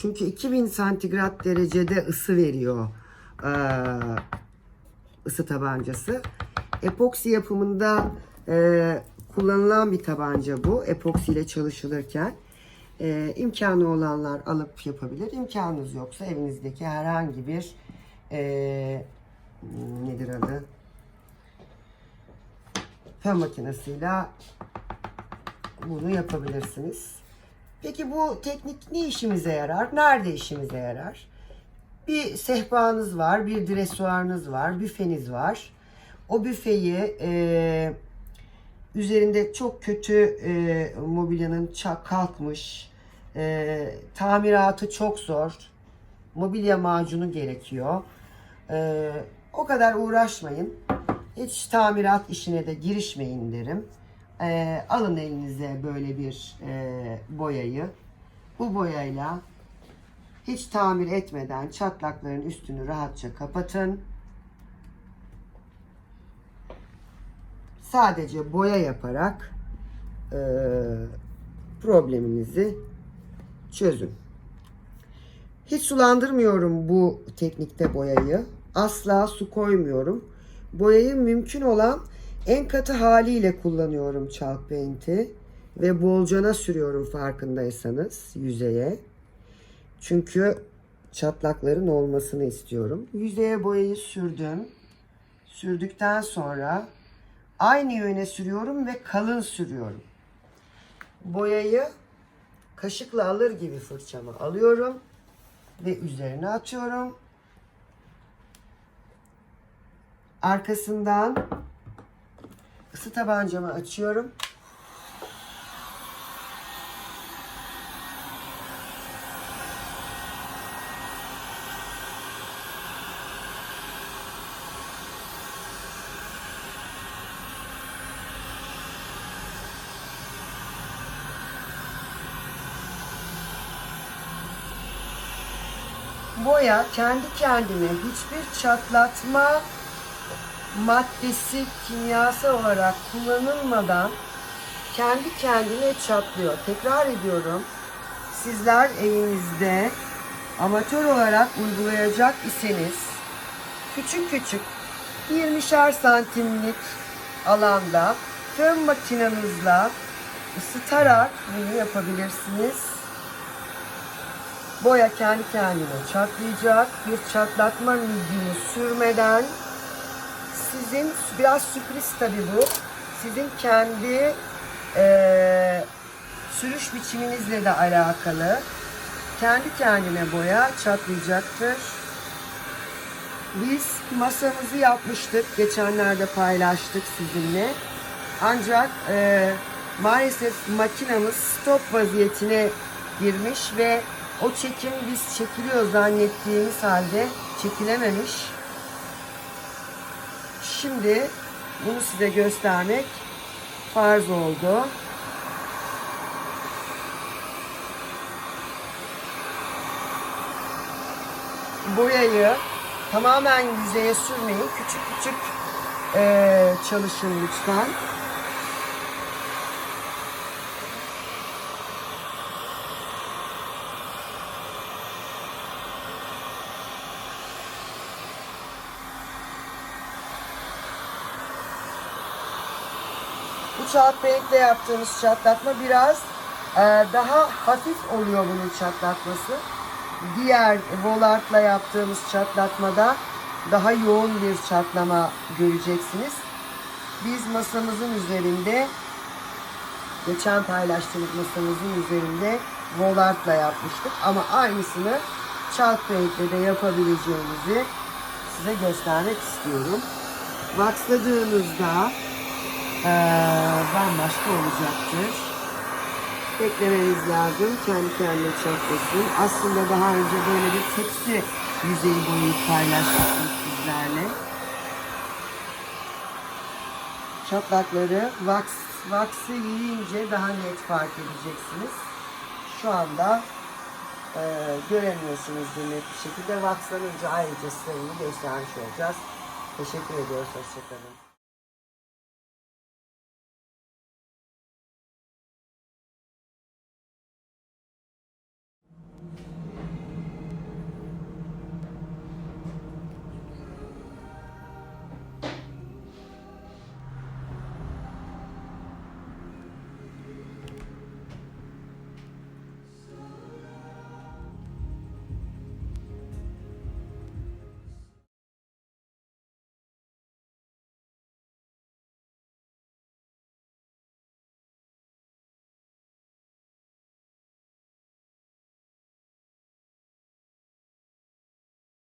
Çünkü 2000 santigrat derecede ısı veriyor eee, ısı tabancası. Epoksi yapımında eee, kullanılan bir tabanca bu. Epoksi ile çalışılırken. Eee imkanı olanlar alıp yapabilir. İmkanınız yoksa evinizdeki herhangi bir eee, nedir adı? Fön makinesiyle bunu yapabilirsiniz. Peki bu teknik ne işimize yarar? Nerede işimize yarar? Bir sehpanız var, bir dresuarınız var, büfeniz var. O büfeyi e, üzerinde çok kötü e, mobilyanın çak kalkmış, e, tamiratı çok zor, mobilya macunu gerekiyor. E, o kadar uğraşmayın. Hiç tamirat işine de girişmeyin derim. Ee, alın elinize böyle bir e, boyayı. Bu boyayla hiç tamir etmeden çatlakların üstünü rahatça kapatın. Sadece boya yaparak e, probleminizi çözün. Hiç sulandırmıyorum bu teknikte boyayı. Asla su koymuyorum. Boyayı mümkün olan en katı haliyle kullanıyorum chalk paint'i ve bolcana sürüyorum farkındaysanız yüzeye. Çünkü çatlakların olmasını istiyorum. Yüzeye boyayı sürdüm. Sürdükten sonra aynı yöne sürüyorum ve kalın sürüyorum. Boyayı kaşıkla alır gibi fırçamı alıyorum ve üzerine atıyorum. Arkasından ısı tabancamı açıyorum. Boya kendi kendine hiçbir çatlatma maddesi kimyasal olarak kullanılmadan kendi kendine çatlıyor. Tekrar ediyorum. Sizler evinizde amatör olarak uygulayacak iseniz küçük küçük 20'şer santimlik alanda fön makinenizle ısıtarak bunu yapabilirsiniz. Boya kendi kendine çatlayacak. Bir çatlatma müdüğünü sürmeden sizin biraz sürpriz tabii bu. Sizin kendi eee, sürüş biçiminizle de alakalı. Kendi kendine boya çatlayacaktır. Biz masamızı yapmıştık. Geçenlerde paylaştık sizinle. Ancak eee, maalesef makinamız stop vaziyetine girmiş ve o çekim biz çekiliyor zannettiğimiz halde çekilememiş. Şimdi bunu size göstermek farz oldu. Boyayı tamamen yüzeye sürmeyin. Küçük küçük eee, çalışın lütfen. Bu çat yaptığımız çatlatma biraz e, daha hafif oluyor bunun çatlatması. Diğer volartla yaptığımız çatlatmada daha yoğun bir çatlama göreceksiniz. Biz masamızın üzerinde geçen paylaştığımız masamızın üzerinde volartla yapmıştık ama aynısını chalk paint'le de yapabileceğimizi size göstermek istiyorum. Waxladığınızda eee, bambaşka olacaktır. Beklemeniz lazım. Kendi kendine çatlasın. Aslında daha önce böyle bir tepsi yüzeyi boyayıp paylaşmıştım sizlerle. Çatlakları wax, wax'ı yiyince daha net fark edeceksiniz. Şu anda eee göremiyorsunuzdur net bir şekilde. Waxlanınca ayrıca size göstermiş olacağız. Teşekkür ediyoruz. Hoşçakalın.